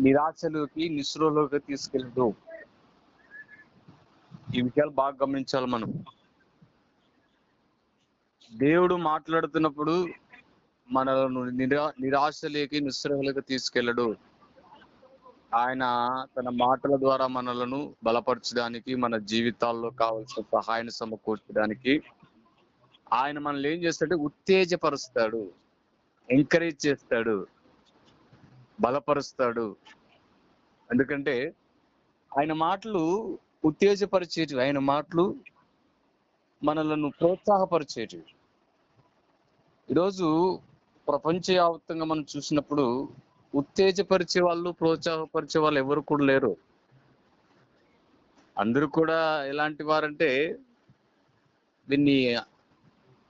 నిరాశలోకి నిస్రోలోకి తీసుకెళ్ళదు ఈ విషయాలు బాగా గమనించాలి మనం. దేవుడు మాట్లాడుతున్నప్పుడు మనలను నిరా నిరాశలోకి నిస్సరలోకి తీసుకెళ్ళడు. ఆయన తన మాటల ద్వారా మనలను బలపరచడానికి మన జీవితాల్లో కావలసిన సహాయాన్ని సమకూర్చడానికి ఆయన మనల్ని ఏం చేస్తాడు? ఉత్తేజపరుస్తాడు. ఎంకరేజ్ చేస్తాడు. బలపరుస్తాడు. ఎందుకంటే ఆయన మాటలు ఉత్తేజపరిచేటివి. ఆయన మాటలు మనలను ప్రోత్సాహపరిచేటివి. ఈరోజు ప్రపంచవ్యాప్తంగా మనం చూసినప్పుడు ఉత్తేజపరిచే వాళ్ళు ప్రోత్సాహపరిచే వాళ్ళు ఎవరు కూడా లేరు. అందరూ కూడా ఎలాంటి వారంటే దీన్ని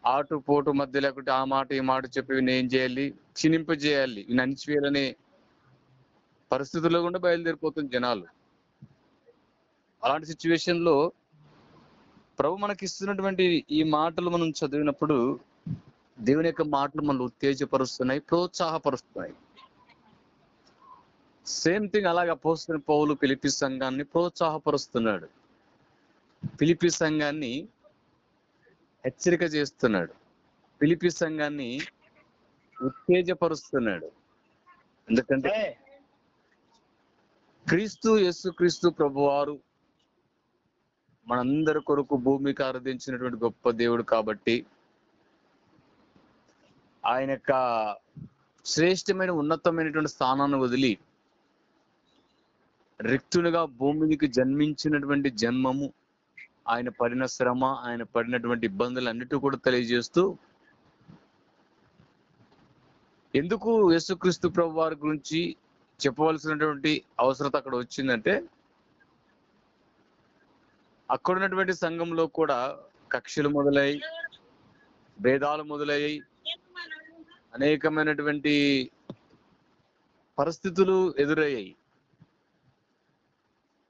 ఆటు పోటు మధ్య లేకుంటే ఆ మాట ఈ మాట చెప్పి వీడిని ఏం చేయాలి? క్షీణింపజేయాలి. వీని అణిచివేయాలనే పరిస్థితుల్లో కూడా బయలుదేరిపోతుంది జనాలు. అలాంటి సిచ్యువేషన్లో ప్రభు మనకి ఇస్తున్నటువంటి ఈ మాటలు మనం చదివినప్పుడు దేవుని యొక్క మాటలు మనల్ని ఉత్తేజపరుస్తున్నాయి ప్రోత్సాహపరుస్తున్నాయి. సేమ్ థింగ్ అలాగే అపోస్తున్న పౌలు పిలిపి సంఘాన్ని ప్రోత్సాహపరుస్తున్నాడు. పిలిపి సంఘాన్ని హెచ్చరిక చేస్తున్నాడు. పిలిపి సంఘాన్ని ఉత్తేజపరుస్తున్నాడు. ఎందుకంటే క్రీస్తు యేసు క్రీస్తు ప్రభువారు మనందరి కొరకు భూమికి ఆరాధించినటువంటి గొప్ప దేవుడు కాబట్టి ఆయన యొక్క శ్రేష్టమైన ఉన్నతమైనటువంటి స్థానాన్ని వదిలి రిక్తునిగా భూమికి జన్మించినటువంటి జన్మము ఆయన పడిన శ్రమ ఆయన పడినటువంటి ఇబ్బందులు అన్నిటి కూడా తెలియజేస్తూ ఎందుకు యేసుక్రీస్తు ప్రభు వారి గురించి చెప్పవలసినటువంటి అవసరత అక్కడ వచ్చిందంటే అక్కడున్నటువంటి సంఘంలో కూడా కక్షలు మొదలై భేదాలు మొదలయ్యాయి. అనేకమైనటువంటి పరిస్థితులు ఎదురయ్యాయి.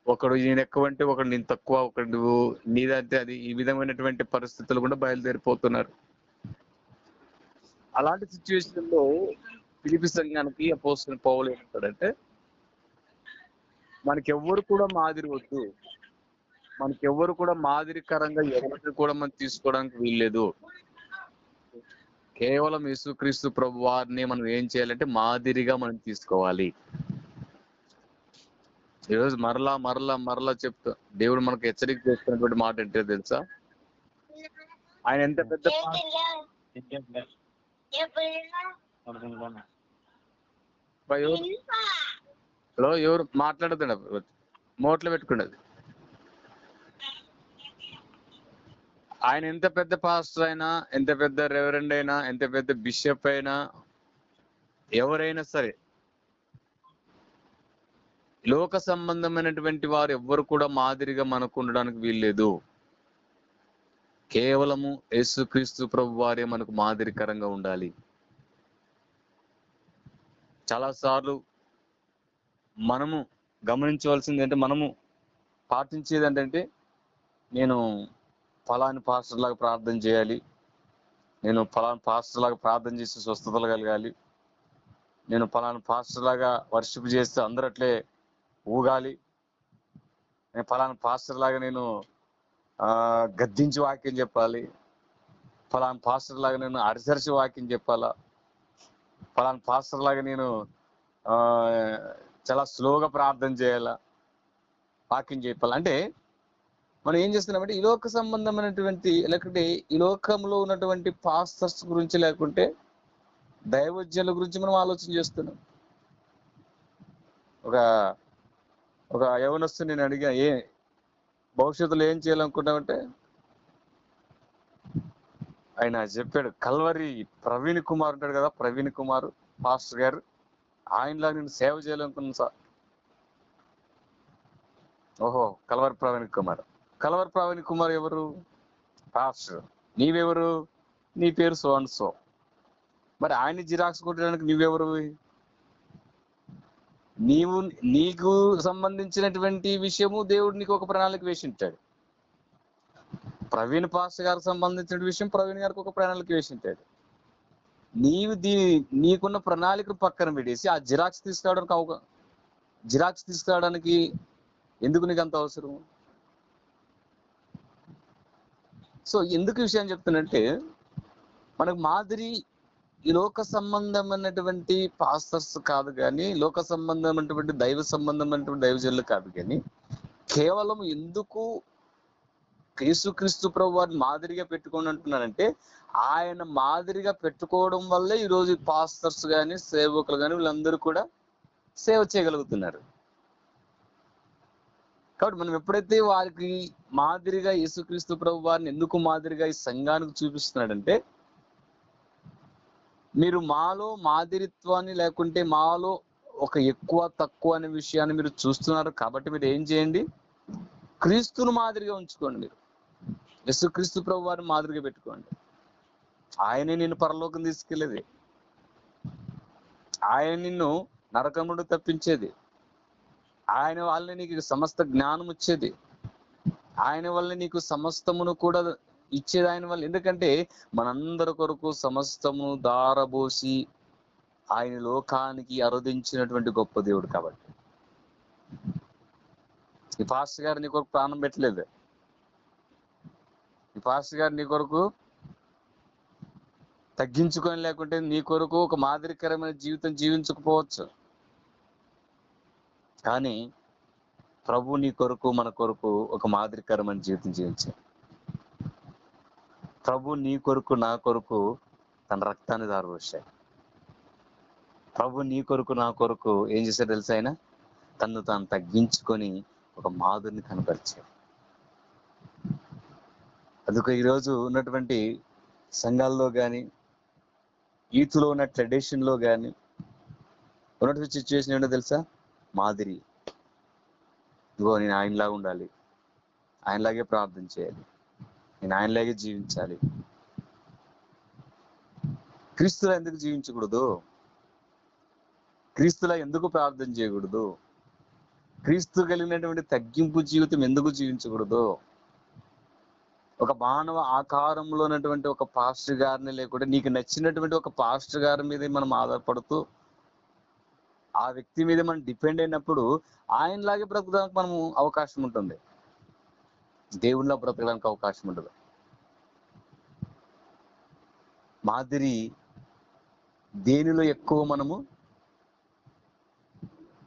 ఒకడు నేను ఎక్కువ అంటే ఒకడు నేను తక్కువ ఒకడు నువ్వు నీదంటే అది ఈ విధమైనటువంటి పరిస్థితులు కూడా బయలుదేరిపోతున్నారు. అలాంటి సిచ్యువేషన్లో పిలిపి సంఘానికి అపోసిన ఏమంటాడంటే మనకెవ్వరు కూడా మాదిరి వద్దు. మనకెవ్వరు కూడా మాదిరికరంగా ఎవరిని కూడా మనం తీసుకోవడానికి వీల్లేదు. కేవలం యేసుక్రీస్తు ప్రభు వారిని మనం ఏం చేయాలంటే మాదిరిగా మనం తీసుకోవాలి. ఈరోజు మరలా మరలా మరలా చెప్తా దేవుడు మనకు హెచ్చరిక చేస్తున్నటువంటి మాట ఏంటో తెలుసా? ఆయన ఎంత పెద్ద ఎవరు హలో ఎవరు? మాట్లాడుతున్నారు మోట్లో పెట్టుకున్నది. ఆయన ఎంత పెద్ద పాస్టర్ అయినా ఎంత పెద్ద రెవరెండ్ అయినా ఎంత పెద్ద బిషప్ అయినా ఎవరైనా సరే లోక సంబంధమైనటువంటి వారు ఎవ్వరు కూడా మాదిరిగా మనకు ఉండడానికి వీల్లేదు. కేవలము యేసుక్రీస్తు ప్రభు వారే మనకు మాదిరికరంగా ఉండాలి. చాలా సార్లు మనము గమనించవలసింది అంటే మనము పాటించేది ఏంటంటే నేను ఫలాని పాస్టర్ లాగా ప్రార్థన చేయాలి. నేను ఫలాని పాస్టర్ లాగా ప్రార్థన చేసి స్వస్థతలు కలగాలి. నేను ఫలాని పాస్టర్ లాగా వర్షిప్ చేస్తే అందరూ అట్లే ఊగాలి. నేను ఫలాని పాస్టర్ లాగా నేను గద్దించి వాక్యం చెప్పాలి. ఫలాని పాస్టర్ లాగా నేను అరిసరిచి వాక్యం చెప్పాలా? ఫలానా పాస్టర్ లాగా నేను చాలా స్లోగా ప్రార్థన చేయాలా వాకింగ్ చెప్పాలి. అంటే మనం ఏం చేస్తున్నామంటే ఈ లోక సంబంధమైనటువంటి లేకుంటే ఈ లోకంలో ఉన్నటువంటి పాస్టర్స్ గురించి లేకుంటే దైవజ్ఞుల గురించి మనం ఆలోచన చేస్తున్నాం. ఒక ఒక యవనస్తు నేను అడిగా ఏ భవిష్యత్తులో ఏం చేయాలనుకుంటామంటే ఆయన చెప్పాడు కల్వరి ప్రవీణ్ కుమార్ ఉంటాడు కదా ప్రవీణ్ కుమార్ పాస్టర్ గారు. ఆయనలా నేను సేవ చేయాలనుకున్నాను సార్. ఓహో కల్వరి ప్రవీణ్ కుమార్. కల్వరి ప్రవీణ్ కుమార్ ఎవరు? పాస్టర్. నీవెవరు? నీ పేరు సో అండ్ సో. మరి ఆయన జిరాక్స్ కొట్టడానికి నువ్వెవరు? నీవు నీకు సంబంధించినటువంటి విషయము దేవుడు నీకు ఒక ప్రణాళిక వేసి ఉంటాడు. ప్రవీణ్ పాస్ గారికి సంబంధించిన విషయం ప్రవీణ్ గారికి ఒక ప్రణాళిక విషయం ఉంటాడు నీవు దీని నీకున్న ప్రణాళికను పక్కన పెట్టేసి ఆ జిరాక్స్ తీసుకురావడానికి అవక జిరాక్స్ తీసుకురావడానికి ఎందుకు నీకు అంత అవసరం? సో ఎందుకు విషయం చెప్తున్నట్టే మనకు మాదిరి ఈ లోక సంబంధమైనటువంటి పాస్టర్స్ కాదు కానీ లోక సంబంధమైనటువంటి దైవ సంబంధమైనటువంటి దైవజనులు కాదు కానీ కేవలం ఎందుకు యేసుక్రీస్తు ప్రభు వారిని మాదిరిగా పెట్టుకోండి అంటున్నారంటే ఆయన మాదిరిగా పెట్టుకోవడం వల్లే ఈరోజు పాస్టర్స్ కానీ సేవకులు కానీ వీళ్ళందరూ కూడా సేవ చేయగలుగుతున్నారు. కాబట్టి మనం ఎప్పుడైతే వారికి మాదిరిగా యేసుక్రీస్తు ప్రభు వారిని ఎందుకు మాదిరిగా ఈ సంఘానికి చూపిస్తున్నాడంటే మీరు మాలో మాదిరిత్వాన్ని లేకుంటే మాలో ఒక ఎక్కువ తక్కువ అనే విషయాన్ని మీరు చూస్తున్నారు కాబట్టి మీరు ఏం చేయండి? క్రీస్తును మాదిరిగా ఉంచుకోండి మీరు. యేసుక్రీస్తు ప్రభు వారిని మాదిరిగా పెట్టుకోండి. ఆయనే నిన్ను పరలోకం తీసుకెళ్ళేది ఆయన నిన్ను నరకముడు నుండి తప్పించేది. ఆయన వల్ల నీకు సమస్త జ్ఞానం వచ్చేది. ఆయన వల్ల నీకు సమస్తమును కూడా ఇచ్చేది ఆయన వల్ల. ఎందుకంటే మనందరి కొరకు సమస్తమును దారబోసి ఆయన లోకానికి అరుదించినటువంటి గొప్ప దేవుడు కాబట్టి. ఈ పాస్టర్ గారు నీ కొరకు ప్రాణం పెట్టలేదు. ఈ పాస్టర్ గారు నీ కొరకు తగ్గించుకొని లేకుంటే నీ కొరకు ఒక మాదిరికరమైన జీవితం జీవించకపోవచ్చు. కానీ ప్రభు నీ కొరకు మన కొరకు ఒక మాదిరికరమైన జీవితం జీవించాడు ప్రభు నీ కొరకు నా కొరకు తన రక్తాన్ని దారపోశాడు ప్రభు నీ కొరకు నా కొరకు ఏం చేశాడు తెలుసా ఆయన? తను తాను తగ్గించుకొని ఒక మాధురిని కనపరిచాడు. అందుకు ఈరోజు ఉన్నటువంటి సంఘాల్లో కానీ యూత్లో ఉన్న ట్రెడిషన్లో కానీ ఉన్నటువంటి సిచ్యువేషన్ ఏంటో తెలుసా? మాదిరి. ఇదిగో నేను ఆయనలాగా ఉండాలి. ఆయనలాగే ప్రార్థన చేయాలి. నేను ఆయనలాగే జీవించాలి. క్రీస్తులా ఎందుకు జీవించకూడదు? క్రీస్తులా ఎందుకు ప్రార్థన చేయకూడదు? క్రీస్తు కలిగినటువంటి తగ్గింపు జీవితం ఎందుకు జీవించకూడదు? ఒక మానవ ఆకారంలో ఉన్నటువంటి ఒక పాస్టర్ గారిని లేకుంటే నీకు నచ్చినటువంటి ఒక పాస్టర్ గారి మీద మనం ఆధారపడుతూ ఆ వ్యక్తి మీద మనం డిపెండ్ అయినప్పుడు ఆయనలాగే బ్రతకడానికి మనము అవకాశం ఉంటుంది. దేవునిలా బ్రతకడానికి అవకాశం ఉంటుంది. మాదిరి దేనిలో ఎక్కువ మనము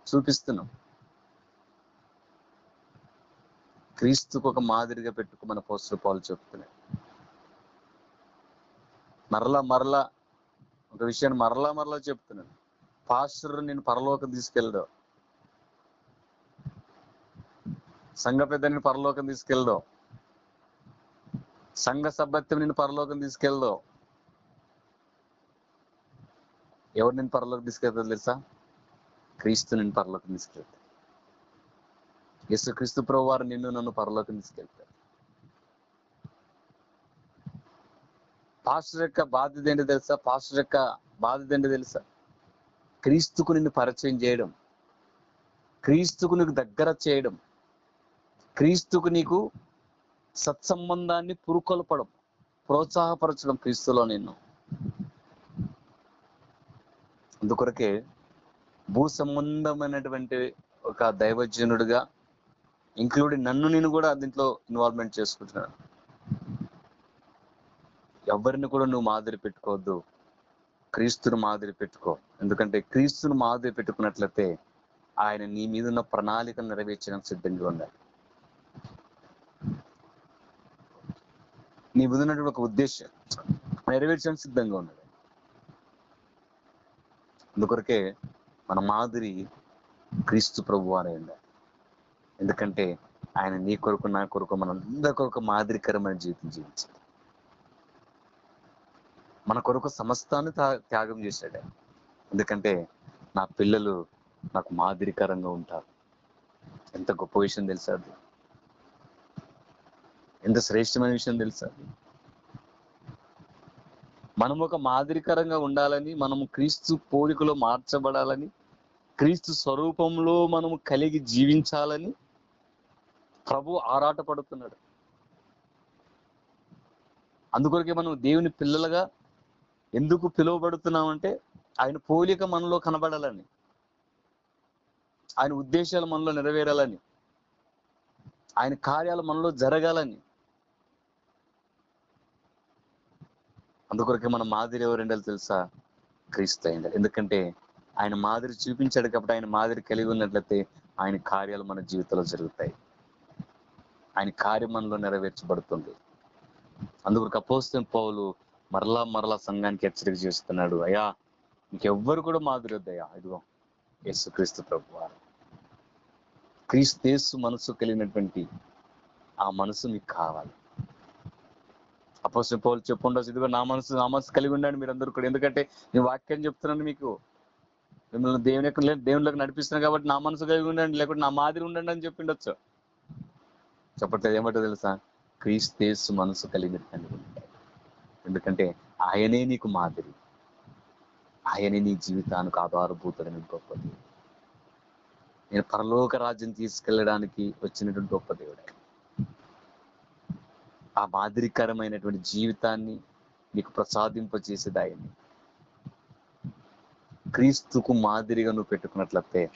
చూపిస్తున్నాం? క్రీస్తుకు ఒక మాదిరిగా పెట్టుకోమని పోస్టర్ పాలు చెప్తున్నాయి మరలా మరలా ఒక విషయాన్ని మరలా మరలా చెప్తున్నాను పాస్టర్ నేను పరలోకం తీసుకెళ్ళడం. సంఘ పెద్ద నేను పరలోకం తీసుకెళ్ళడం. సంఘ సభ్యత్వం నేను పరలోకం తీసుకెళ్ళడం. ఎవరు నేను పరలోకం తీసుకెళ్తా తెలుసా? క్రీస్తు నేను పరలోకం తీసుకెళ్తా యేసు క్రీస్తు ప్రభు వారు నిన్ను నన్ను పరలోకం తీసుకెళ్తారు. పాస్టర్ యొక్క బాధ్యత ఏంటి తెలుసా? పాస్టర్ యొక్క బాధ్యత ఏంటి తెలుసా? క్రీస్తుకు నిన్ను పరిచయం చేయడం. క్రీస్తుకు నీకు దగ్గర చేయడం. క్రీస్తుకు నీకు సత్సంబంధాన్ని పురుకొల్పడం. ప్రోత్సాహపరచడం క్రీస్తులో నిన్ను. అందుకొరకే భూ సంబంధమైనటువంటి ఒక దైవజనుడిగా ఇంక్లూడింగ్ నన్ను నేను కూడా దీంట్లో ఇన్వాల్వ్మెంట్ చేసుకుంటున్నాను. ఎవరిని కూడా నువ్వు మాదిరి పెట్టుకోవద్దు. క్రీస్తును మాదిరి పెట్టుకో. ఎందుకంటే క్రీస్తును మాదిరి పెట్టుకున్నట్లయితే ఆయన నీ మీద ఉన్న ప్రణాళికను నెరవేర్చడానికి సిద్ధంగా ఉండాలి. నీ ఉన్నటువంటి ఒక ఉద్దేశం నెరవేర్చడానికి సిద్ధంగా ఉన్నాడు అందుకొరకే మన మాదిరి క్రీస్తు ప్రభు అనే ఉండాలి. ఎందుకంటే ఆయన నీ కొరకు నా కొరకు మన కొరకు మాదిరికరమైన జీవితం జీవించాడు. మన కొరకు సమస్తాన్ని త్యాగం చేశాడు ఎందుకంటే నా పిల్లలు నాకు మాదిరికరంగా ఉంటారు. ఎంత గొప్ప విషయం తెలుసా అది? ఎంత శ్రేష్టమైన విషయం తెలుసా అది? మనం ఒక మాదిరికరంగా ఉండాలని మనము క్రీస్తు పోలికలో మార్చబడాలని క్రీస్తు స్వరూపంలో మనము కలిగి జీవించాలని ప్రభు ఆరాట పడుతున్నాడు అందుకొరకే మనం దేవుని పిల్లలుగా ఎందుకు పిలువబడుతున్నామంటే ఆయన పోలిక మనలో కనబడాలని. ఆయన ఉద్దేశాలు మనలో నెరవేరాలని. ఆయన కార్యాలు మనలో జరగాలని. అందుకొరకే మన మాదిరి ఎవరండాలి తెలుసా? క్రీస్తు అయింది ఎందుకంటే ఆయన మాదిరి చూపించాడు కాబట్టి ఆయన మాదిరి కలిగి ఉన్నట్లయితే ఆయన కార్యాలు మన జీవితంలో జరుగుతాయి. ఆయన కార్యమంలో నెరవేర్చబడుతుంది. అందుకొరకు అపోస్తున్న పౌలు మరలా మరలా సంఘానికి హెచ్చరిక చేస్తున్నాడు. అయ్యా ఇంకెవ్వరు కూడా మాదిరి వద్దయ్యా ఇదిగో యేసుక్రీస్తు ప్రభు వారు క్రీస్తేసు మనసు కలిగినటువంటి ఆ మనసు మీకు కావాలి. అపోసిన పౌలు చెప్పుండొచ్చు. ఇదిగో నా మనసు నా మనసు కలిగి ఉండండి మీరు అందరూ కూడా. ఎందుకంటే నేను వాక్యం చెప్తున్నాను మీకు. మిమ్మల్ని దేవుని యొక్క దేవునిలోకి నడిపిస్తున్నాను కాబట్టి నా మనసు కలిగి ఉండండి లేకుంటే నా మాదిరి ఉండండి అని చెప్పిండొచ్చు. చెప్పట్లేదు ఏమంటో తెలుసా? క్రీస్తేసు మనసు కలిగినటువంటి ఎందుకంటే ఆయనే నీకు మాదిరి. ఆయనే నీ జీవితానికి ఆధారభూతుడని దేవుడు. నేను పరలోక రాజ్యం తీసుకెళ్ళడానికి వచ్చినటువంటి గొప్ప దేవుడు. ఆ మాదిరికరమైనటువంటి జీవితాన్ని నీకు ప్రసాదింపచేసేది ఆయన్ని క్రీస్తుకు మాదిరిగా నువ్వు పెట్టుకున్నట్లయితే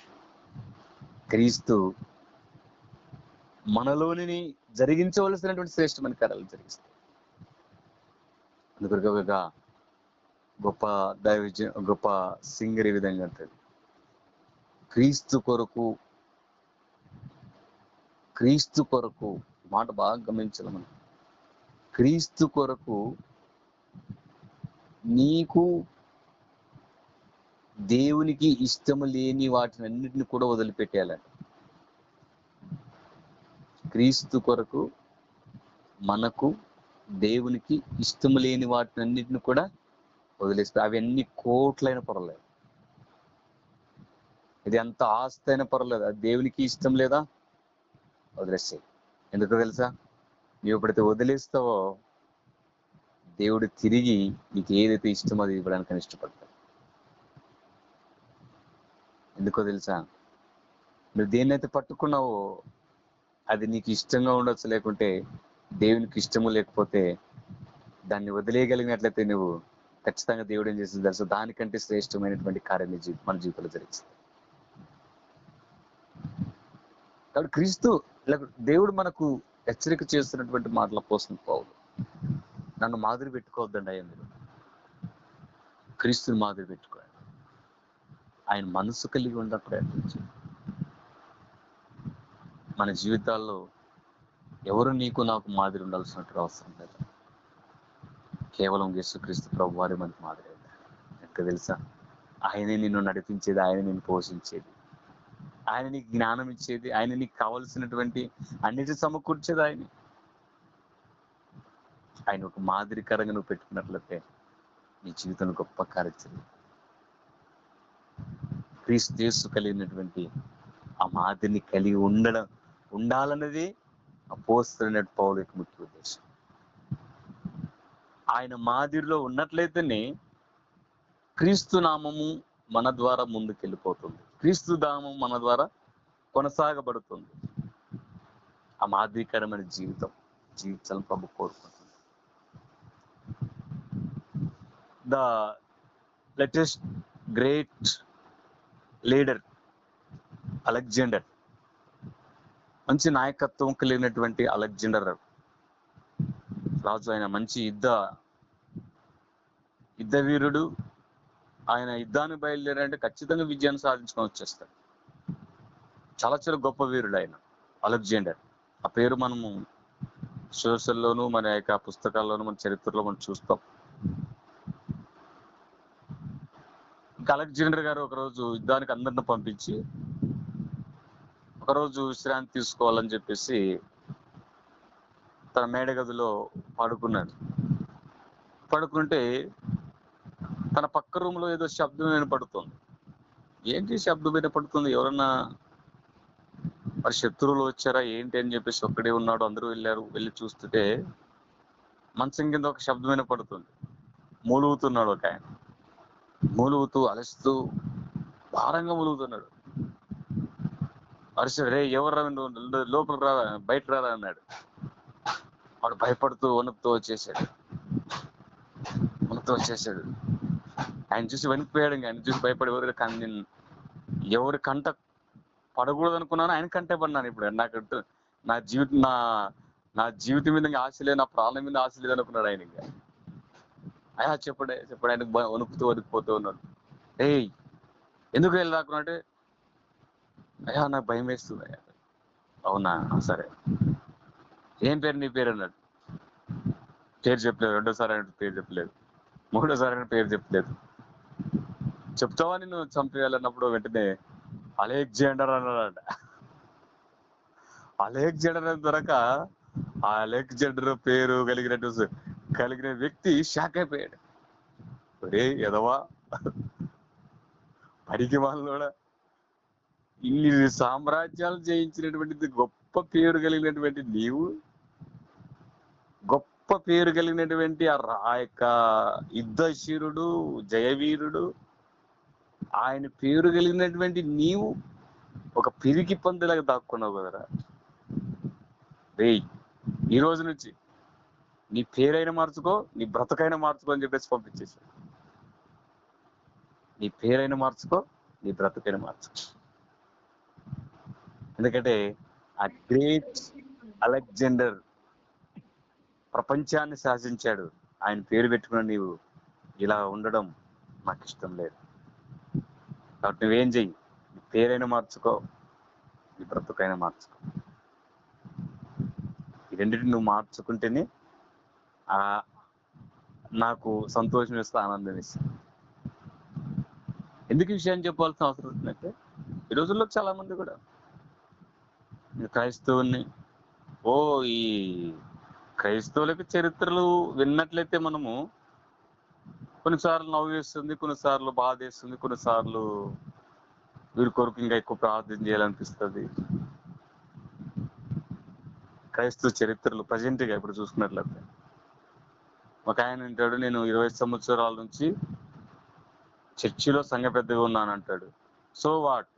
క్రీస్తు మనలోని జరిగించవలసినటువంటి శ్రేష్టమైన కార్యాలు జరిగిస్తాయి. అందుకొరకు ఒక గొప్ప దైవజ గొప్ప సింగర్ ఈ విధంగా అంటాడు క్రీస్తు కొరకు క్రీస్తు కొరకు మాట బాగా గమనించాలి మనం. క్రీస్తు కొరకు నీకు దేవునికి ఇష్టము లేని వాటిని అన్నిటిని కూడా వదిలిపెట్టేయాలంట. క్రీస్తు కొరకు మనకు దేవునికి ఇష్టము లేని వాటిని అన్నిటిని కూడా వదిలేస్తే అవన్నీ కోట్లైన పర్వాలేదు. ఇది ఎంత ఆస్తి అయినా పర్వాలేదు. అది దేవునికి ఇష్టం లేదా? వదిలేస్తాయి ఎందుకు తెలుసా? నువ్వు ఎప్పుడైతే వదిలేస్తావో దేవుడు తిరిగి నీకు ఏదైతే ఇష్టమో అది ఇవ్వడానికి ఇష్టపడతాడు. ఎందుకో తెలుసా? నువ్వు దేన్నైతే పట్టుకున్నావో అది నీకు ఇష్టంగా ఉండొచ్చు లేకుంటే దేవునికి ఇష్టము లేకపోతే దాన్ని వదిలేయగలిగినట్లయితే నువ్వు ఖచ్చితంగా దేవుడు ఏం చేసింది తెలుసు? దానికంటే శ్రేష్టమైనటువంటి కార్యం నీ జీవి- మన జీవితంలో జరిగిస్తుంది. కాబట్టి క్రీస్తు దేవుడు మనకు హెచ్చరిక చేస్తున్నటువంటి మాటల కోసం పౌలు నన్ను మాదిరి పెట్టుకోవద్దండి అయ్యా మీరు. క్రీస్తుని మాదిరి పెట్టుకోండి. ఆయన మనసు కలిగి ఉన్నప్పుడు ప్రయత్నించండి. మన జీవితాల్లో ఎవరు నీకు నాకు మాదిరి ఉండాల్సినట్టు అవసరం లేదు. కేవలం యేసుక్రీస్తు ప్రభు వారి మనకు మాదిరి ఎంత తెలుసా? ఆయనే నిన్ను నడిపించేది ఆయన నిన్ను పోషించేది. ఆయన నీకు జ్ఞానం ఇచ్చేది ఆయన నీకు కావలసినటువంటి అన్నిటి సమకూర్చేది ఆయన. ఆయన ఒక మాదిరికరంగా నువ్వు పెట్టుకున్నట్లయితే నీ జీవితం గొప్ప కార్యచర్య క్రీస్తు కలిగినటువంటి ఆ మాదిరిని కలిగి ఉండడం ఉండాలన్నది అపోస్తున్న పౌలు యొక్క ముఖ్య ఉద్దేశం. ఆయన మాదిరిలో ఉన్నట్లయితేనే క్రీస్తు నామము మన ద్వారా ముందుకెళ్ళిపోతుంది. క్రీస్తు నామం మన ద్వారా కొనసాగబడుతుంది. ఆ మాదిరికరమైన జీవితం జీవించాలని ప్రభు కోరుకుంటుంది the latest great leader Alexander మంచి నాయకత్వం కలిగినటువంటి అలెగ్జాండర్ రాజు. ఆయన మంచి యుద్ధ యుద్ధ వీరుడు. ఆయన యుద్ధాన్ని బయలుదేరంటే ఖచ్చితంగా విజయాన్ని సాధించుకొని వచ్చేస్తాడు. చాలా చాలా గొప్ప వీరుడు ఆయన అలెగ్జాండర్. ఆ పేరు మనము సోషల్లోనూ మన యొక్క పుస్తకాల్లోనూ మన చరిత్రలో మనం చూస్తాం. ఇంకా అలెగ్జాండర్ గారు ఒకరోజు యుద్ధానికి అందరిని పంపించి ఒకరోజు విశ్రాంతి తీసుకోవాలని చెప్పేసి తన మేడ గదిలో పడుకున్నాడు. పడుకుంటే తన పక్క రూమ్లో ఏదో శబ్దం వినపడుతుంది ఏంటి శబ్దం వినపడుతుంది ఎవరన్నా మరి శత్రువులు వచ్చారా? ఏంటి అని చెప్పేసి ఒక్కడే ఉన్నాడు. అందరూ వెళ్ళారు. వెళ్ళి చూస్తుంటే మంచం కింద ఒక శబ్దం వినపడుతుంది మూలుగుతున్నాడు ఒక ఆయన. మూలుగుతూ అలస్తూ భారంగా మూలుగుతున్నాడు. అరిసాడు రే ఎవరు లోపలికి రా బయట రారా? అన్నాడు. వాడు భయపడుతూ వణుకుతూ వచ్చేసాడు. వణుకుతూ వచ్చేసాడు. ఆయన చూసి వణికిపోయాడు ఇంకా. ఆయన చూసి భయపడి ఎవరు నేను ఎవరి కంట పడకూడదు అనుకున్నాను ఆయన కంటే పడినాను ఇప్పుడు. నాకు నా జీవితం నా నా జీవితం మీద ఆశ లేదు. నా ప్రాణం మీద ఆశ లేదు అనుకున్నాడు ఆయన ఇంకా. అయ్యా చెప్పడే చెప్పడు. ఆయన వణుకుతూ వణుకుపోతూ ఉన్నాడు. ఏయ్ ఎందుకు వెళ్ళి రాకున్నాడు అయ్యా నాకు భయం వేస్తుంది అయ్యా. అవునా? సరే. ఏం పేరు నీ పేరు అన్నాడు? పేరు చెప్పలేదు. రెండోసారి ఆయన పేరు చెప్పలేదు. మూడోసారి ఆయన పేరు చెప్పలేదు. చెప్తావా నేను చంపేయాలన్నప్పుడు వెంటనే? అలెగ్జాండర్ అన్నాడట. అలెగ్జాండర్ అని దొరక ఆ అలెగ్జాండర్ పేరు కలిగినట్టు కలిగిన వ్యక్తి షాక్ అయిపోయాడు. ఒరే ఎదవా? పడికి వాళ్ళు కూడా ఇన్ని సామ్రాజ్యాలు జయించినటువంటిది గొప్ప పేరు కలిగినటువంటి నీవు గొప్ప పేరు కలిగినటువంటి ఆ రా- యొక్క యుద్ధశీరుడు జయవీరుడు ఆయన పేరు కలిగినటువంటి నీవు ఒక పిరికి పందులకు దాక్కున్నావు కదరా. రేయ్ ఈ రోజు నుంచి నీ పేరైనా మార్చుకో నీ బ్రతకైనా మార్చుకో అని చెప్పేసి పంపించేశాడు. నీ పేరైనా మార్చుకో నీ బ్రతకైనా మార్చుకో. ఎందుకంటే ఆ గ్రేట్ అలెగ్జాండర్ ప్రపంచాన్ని శాసించాడు. ఆయన పేరు పెట్టుకున్న నీవు ఇలా ఉండడం నాకు ఇష్టం లేదు. కాబట్టి నువ్వేం చెయ్యి? నీ పేరైనా మార్చుకో నీ బ్రతుకైనా మార్చుకో. ఈ రెండింటిని నువ్వు మార్చుకుంటేనే ఆ నాకు సంతోషం ఇస్తా ఆనందం ఇస్తుంది ఎందుకు విషయాన్ని చెప్పాల్సిన అవసరం వచ్చిందంటే ఈ రోజుల్లో చాలా మంది కూడా క్రైస్తవుల్ని. క్రైస్తవుని ఓ ఈ క్రైస్తవులకు చరిత్రలు విన్నట్లయితే మనము కొన్నిసార్లు నవ్వు వేస్తుంది కొన్నిసార్లు బాధ వేస్తుంది కొన్నిసార్లు వీరి కొరకు ఇంకా ఎక్కువ ప్రార్థన చేయాలనిపిస్తుంది. క్రైస్తవ చరిత్రలు ప్రజెంట్గా ఇప్పుడు చూసుకున్నట్లయితే. ఒక ఆయన అంటాడు నేను ఇరవై సంవత్సరాల నుంచి చర్చిలో సంఘ పెద్దగా ఉన్నాను అంటాడు సో వాట్?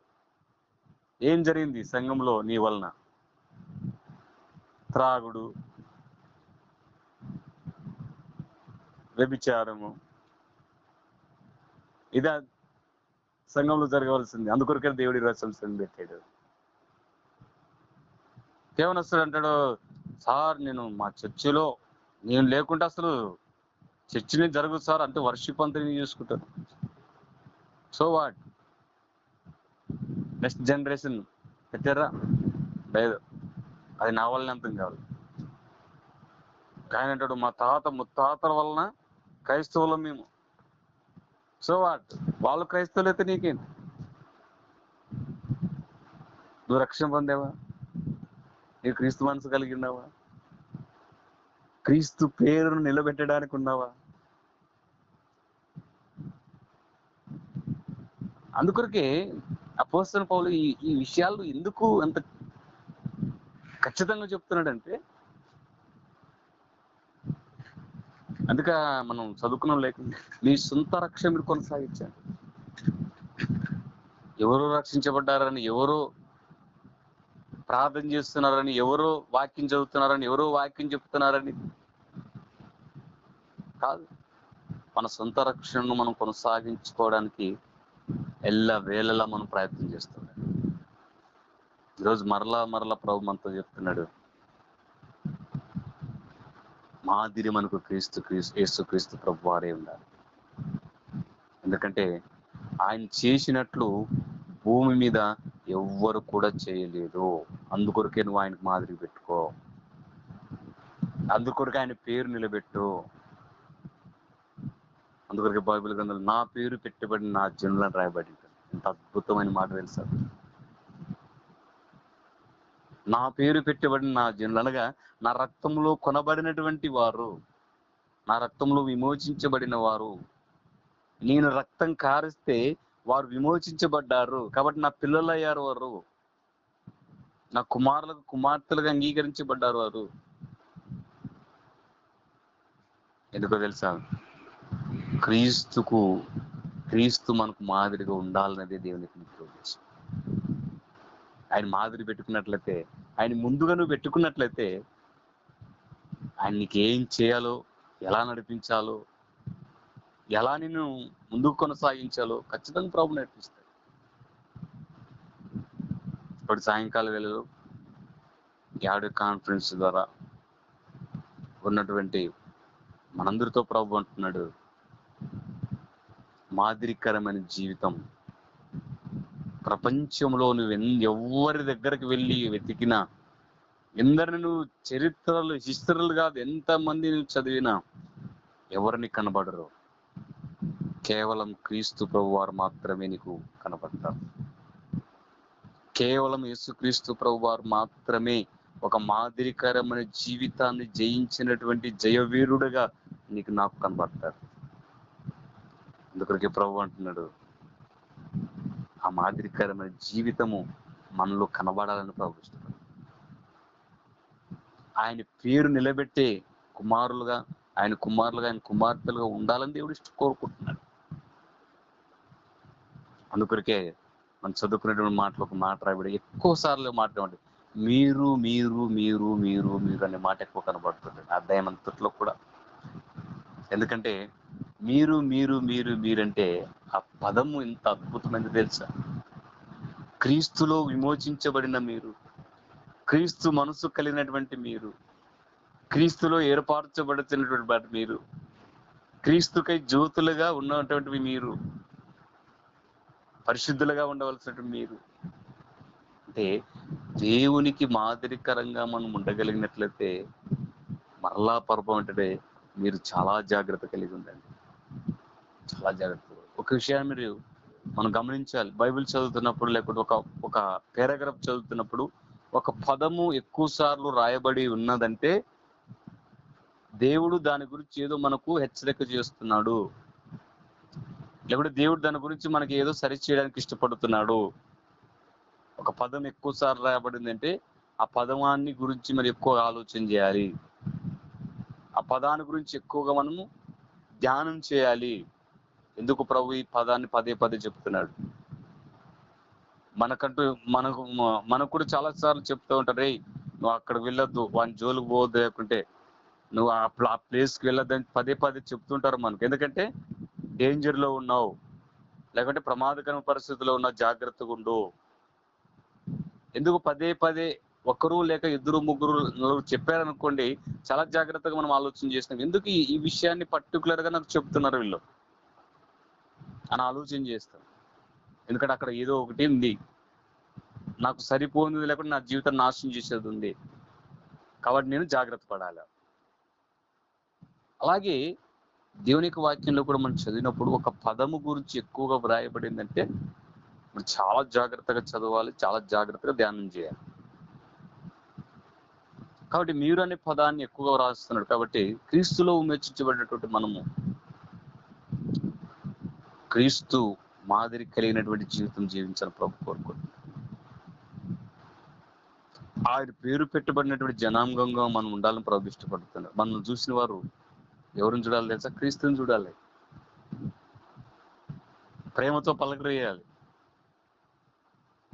ఏం జరిగింది సంఘంలో నీ వలన? త్రాగుడు వ్యభిచారము. ఇదా సంఘంలో జరగవలసింది. అందుకొరకే దేవుడి ఇరవై సంవత్సరం పెట్టాడు. దేవనస్తుడు అంటాడు సార్ నేను మా చర్చిలో నేను లేకుంటే అసలు చర్చిని జరగదు సార్ అంటే వర్షిప్ అంతా నేను చూసుకుంటాను. So what? నెక్స్ట్ జనరేషన్ పెట్టారా? లేదు. అది నా వల్ల అంతం కావాలి ఆయన అంటాడు మా తాత ముత్తాతల వలన క్రైస్తవులం మేము. సో వాట్ వాళ్ళు క్రైస్తవులు అయితే నీకేంటి నువ్వు రక్షణ పొందేవా? నీ క్రీస్తు మనసు కలిగి ఉన్నావా? క్రీస్తు పేరును నిలబెట్టడానికి ఉన్నావా? అందుకొరకే అపోస్తల పౌలు ఈ ఈ విషయాలు ఎందుకు అంత ఖచ్చితంగా చెప్తున్నాడంటే అందుక మనం చదువుకున్నాం లేకుండా మీ సొంత రక్షణ మీరు కొనసాగించారు ఎవరు రక్షించబడ్డారని ఎవరో ప్రార్థన చేస్తున్నారని ఎవరో వాక్యం చదువుతున్నారని ఎవరో వాక్యం చెప్తున్నారని కాదు. మన సొంత రక్షణను మనం కొనసాగించుకోవడానికి ఎల్ల వేళలా మనం ప్రయత్నం చేస్తున్నాం ఈరోజు మరలా మరలా ప్రభు మనతో చెప్తున్నాడు. మాదిరి మనకు క్రీస్తు క్రీస్తు యేసు క్రీస్తు ప్రభు వారే ఉండాలి. ఎందుకంటే ఆయన చేసినట్లు భూమి మీద ఎవ్వరు కూడా చేయలేదు. అందుకొరకే నువ్వు ఆయనకు మాదిరి పెట్టుకో. అందుకొరకు ఆయన పేరు నిలబెట్టు. అందువరకు బైబిల్ గ్రంథాలు. నా పేరు పెట్టబడిన నా జనులను రాయబడి ఎంత అద్భుతమైన మాట తెలుసా నా పేరు పెట్టబడిన నా జనులు అనగా నా రక్తంలో కొనబడినటువంటి వారు నా రక్తంలో విమోచించబడిన వారు నేను రక్తం కారిస్తే వారు విమోచించబడ్డారు. కాబట్టి నా పిల్లలు అయ్యారు వారు. నా కుమారులకు కుమార్తెలుగా అంగీకరించబడ్డారు వారు. ఎందుకో తెలుసా? క్రీస్తుకు క్రీస్తు మనకు మాదిరిగా ఉండాలన్నదే దేవునికి ముఖ్య ఉద్దేశం. ఆయన మాదిరి పెట్టుకున్నట్లయితే ఆయన ముందుగా నువ్వు పెట్టుకున్నట్లయితే ఆయన నీకేం ఏం చేయాలో ఎలా నడిపించాలో ఎలా నిన్ను ముందుకు కొనసాగించాలో ఖచ్చితంగా ప్రభు నేర్పిస్తాడు. ఇప్పుడు సాయంకాల వేళలో యాడ్ కాన్ఫరెన్స్ ద్వారా ఉన్నటువంటి మనందరితో ప్రభు అంటున్నాడు మాదిరికరమైన జీవితం. ప్రపంచంలో నువ్వు ఎన్- ఎవరి దగ్గరికి వెళ్ళి వెతికినా ఎందరిని నువ్వు చరిత్రలు హిస్టరీలు కాదు ఎంత మంది నువ్వు చదివినా ఎవరిని కనబడరు. కేవలం క్రీస్తు ప్రభు వారు మాత్రమే నీకు కనబడతారు. కేవలం యేసుక్రీస్తు ప్రభు వారు మాత్రమే ఒక మాదిరికరమైన జీవితాన్ని జయించినటువంటి జయవీరుడుగా నీకు నాకు కనబడతారు. అందుకొరకే ప్రభు అంటున్నాడు ఆ మాదిరికరమైన జీవితము మనలో కనబడాలని ప్రభు ఆయన పేరు నిలబెట్టే కుమారులుగా ఆయన కుమారులుగా ఆయన కుమార్తెలుగా ఉండాలని దేవుడు ఇష్ట కోరుకుంటున్నాడు. అందుకొరకే మనం చదువుకునేటువంటి మాటలు ఒక మాట రాబడి ఎక్కువ సార్లు మాట్లాడండి మీరు మీరు మీరు మీరు మీరు అనే మాట ఎక్కువ కనబడుతుంది అధ్యాయం అంతట్లో కూడా. ఎందుకంటే మీరు మీరు మీరు మీరంటే ఆ పదము ఇంత అద్భుతమైనది తెలుసా? క్రీస్తులో విమోచించబడిన మీరు క్రీస్తు మనసు కలిగినటువంటి మీరు క్రీస్తులో ఏర్పరచబడుతున్నటువంటి మీరు క్రీస్తుకై జ్యోతులుగా ఉన్నటువంటివి మీరు పరిశుద్ధులుగా ఉండవలసినటువంటి మీరు. అంటే దేవునికి మాదిరికరంగా మనం ఉండగలిగినట్లయితే మరలా పర్వం అంటే మీరు చాలా జాగ్రత్త కలిగి ఉండండి. చాలా జాగ్రత్త ఒక విషయాన్ని మీరు మనం గమనించాలి. బైబిల్ చదువుతున్నప్పుడు లేకుంటే ఒక ఒక పారాగ్రాఫ్ చదువుతున్నప్పుడు ఒక పదము ఎక్కువ సార్లు రాయబడి ఉన్నదంటే దేవుడు దాని గురించి ఏదో మనకు హెచ్చరిక చేస్తున్నాడు. లేకపోతే దేవుడు దాని గురించి మనకి ఏదో సరి చేయడానికి ఇష్టపడుతున్నాడు. ఒక పదం ఎక్కువ సార్లు రాయబడింది ఆ పదమాన్ని గురించి మరి ఎక్కువ ఆలోచన చేయాలి. ఆ పదాన్ని గురించి ఎక్కువగా మనము ధ్యానం చేయాలి. ఎందుకు ప్రభు ఈ పదాన్ని పదే పదే చెప్తున్నాడు? మనకంటూ మనకు మనకు కూడా చాలా సార్లు చెప్తూ ఉంటారు రే నువ్వు అక్కడికి వెళ్ళొద్దు వాని జోలికి పోవద్దు లేకుంటే నువ్వు ఆ ప్ల- ప్లేస్కి వెళ్ళొద్దని పదే పదే చెప్తుంటారు మనకు. ఎందుకంటే డేంజర్లో ఉన్నావు. లేకుంటే ప్రమాదకరమైన పరిస్థితిలో ఉన్న జాగ్రత్తగా ఉండు. ఎందుకు పదే పదే ఒకరు లేక ఇద్దరు ముగ్గురు చెప్పారనుకోండి చాలా జాగ్రత్తగా మనం ఆలోచన చేసినాం. ఎందుకు ఈ- ఈ విషయాన్ని పర్టికులర్గా నాకు చెప్తున్నారు వీళ్ళు? అని ఆలోచన చేస్తాం. ఎందుకంటే అక్కడ ఏదో ఒకటి ఉంది. నాకు సరిపోయింది లేకుండా నా జీవితం నాశనం చేసేది ఉంది. కాబట్టి నేను జాగ్రత్త పడాలి. అలాగే దేవుని యొక్క వాక్యంలో కూడా మనం చదివినప్పుడు ఒక పదము గురించి ఎక్కువగా వ్రాయబడిందంటే మనం చాలా జాగ్రత్తగా చదవాలి చాలా జాగ్రత్తగా ధ్యానం చేయాలి. కాబట్టి మీరు అనే పదాన్ని ఎక్కువగా వ్రాస్తున్నాడు కాబట్టి క్రీస్తులో విమర్శించబడినటువంటి మనము క్రీస్తు మాదిరి కలిగినటువంటి జీవితం జీవించాలని ప్రభు కోరుకుంటున్నాం. ఆయన పేరు పెట్టబడినటువంటి జనాంగంగా మనం ఉండాలని ప్రభు ఇష్టపడుతున్నారు. మనం చూసిన వారు ఎవరిని చూడాలి తెలుసా? క్రీస్తుని చూడాలి. ప్రేమతో పలకరేయాలి.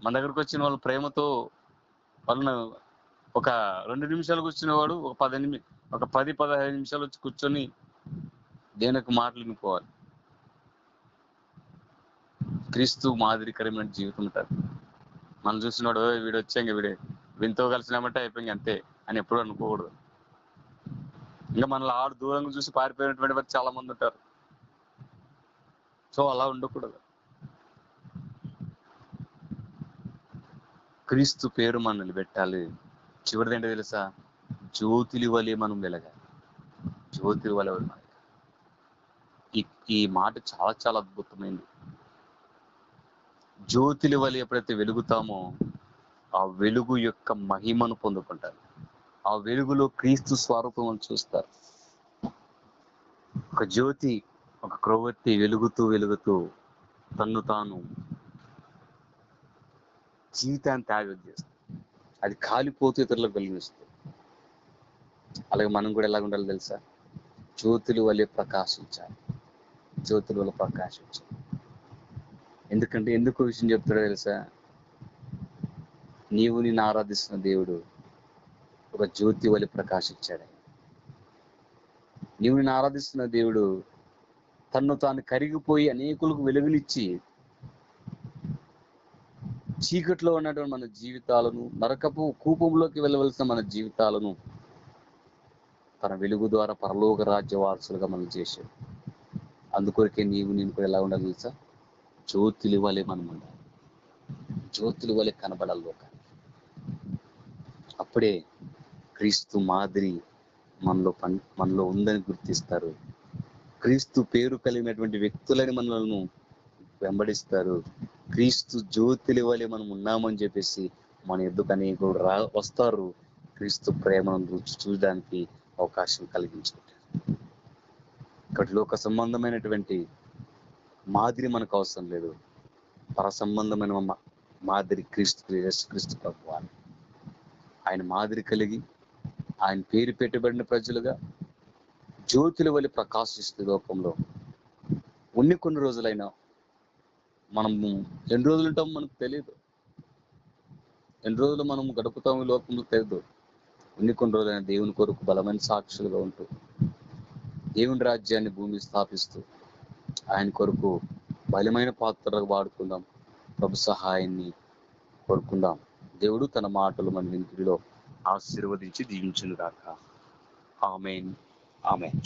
మన దగ్గరకు వచ్చిన వాళ్ళు ప్రేమతో వాళ్ళను ఒక రెండు నిమిషాలు వచ్చిన వాడు ఒక పది నిమి ఒక పది పదహైదు నిమిషాలు వచ్చి కూర్చొని దేనికి మాటలు పోవాలి క్రీస్తు మాదిరికరమైన జీవితం ఉంటుంది. మనం చూసినాడు వీడు వచ్చాక వీడే వింతో కలిసినామంటే అయిపోయింది అంతే అని ఎప్పుడు అనుకోకూడదు. ఇంకా మనల్ని ఆడు దూరంగా చూసి పారిపోయినటువంటి వారు చాలా మంది ఉంటారు. సో అలా ఉండకూడదు. క్రీస్తు పేరు మనల్ని పెట్టాలి. చివరిది ఏంటో తెలుసా? జ్యోతిలి వలె మనం వెలగాలి. జ్యోతిలి వలె ఈ ఈ మాట చాలా చాలా అద్భుతమైంది. జ్యోతిలి వలె ఎప్పుడైతే వెలుగుతామో ఆ వెలుగు యొక్క మహిమను పొందుకుంటారు. ఆ వెలుగులో క్రీస్తు స్వరూపం చూస్తారు. ఒక జ్యోతి ఒక క్రొవ్వొత్తి వెలుగుతూ వెలుగుతూ తన్ను తాను జీవితాన్ని త్యాగం చేస్తుంది. అది కాలిపోతూ ఇతరులకు వెలిగిస్తుంది అలాగే మనం కూడా ఎలా ఉండాలి తెలుసా? జ్యోతులు వలె ప్రకాశించాలి. జ్యోతుల వల్ల ప్రకాశించాలి. ఎందుకంటే ఎందుకు విషయం చెప్తాడో తెలుసా? నీవు నిన్ను ఆరాధిస్తున్న దేవుడు ఒక జ్యోతి వలి ప్రకాశించాడు. నీవు నిన్ను ఆరాధిస్తున్న దేవుడు తన్ను తాను కరిగిపోయి అనేకులకు వెలుగునిచ్చి చీకట్లో ఉన్నటువంటి మన జీవితాలను నరకపు కూపంలోకి వెళ్ళవలసిన మన జీవితాలను తన వెలుగు ద్వారా పరలోక రాజ్య వారసులుగా మనం చేశాడు. అందుకొరకే నీవు నేను కూడా ఎలా ఉండాలి తెలుసా? జ్యోతులు వలె మనం ఉండాలి జ్యోతులు వలె కనబడాలి లోకానికి. అప్పుడే క్రీస్తు మాదిరి మనలో పన్ మనలో ఉందని గుర్తిస్తారు. క్రీస్తు పేరు కలిగినటువంటి వ్యక్తులని మనలను వెంబడిస్తారు. క్రీస్తు జ్యోతులు వలె మనం ఉన్నామని చెప్పేసి మన ఎద్దుకు అనేకులు రా వస్తారు. క్రీస్తు ప్రేమను రుచి చూడడానికి అవకాశం కలిగించుకుంటారు. ఇక్కడ లోక సంబంధమైనటువంటి మాదిరి మనకు అవసరం లేదు. పర సంబంధమైన మాదిరి క్రీస్తు క్రీస్తు ప్రభు ఆయన మాదిరి కలిగి ఆయన పేరు పెట్టబడిన ప్రజలుగా జ్యోతుల వల్ల ప్రకాశిస్తూ లోకంలో ఉన్ని కొన్ని రోజులైనా మనము ఎన్ని రోజులు ఉంటామో మనకు తెలియదు ఎన్ని రోజులు మనం గడుపుతాం ఈ లోకంలో తెలియదు ఉన్ని కొన్ని రోజులైనా దేవుని కొరకు బలమైన సాక్షులుగా ఉంటూ దేవుని రాజ్యాన్ని భూమి స్థాపిస్తూ ఆయన కొరకు బలమైన పాత్రలకు వాడుకుందాం. ప్రభు సహాయాన్ని కోరుకుందాం. దేవుడు తన మాటలు మన వినికిడిలో ఆశీర్వదించి దీవించును గాక ఆమెన్. ఆమెన్.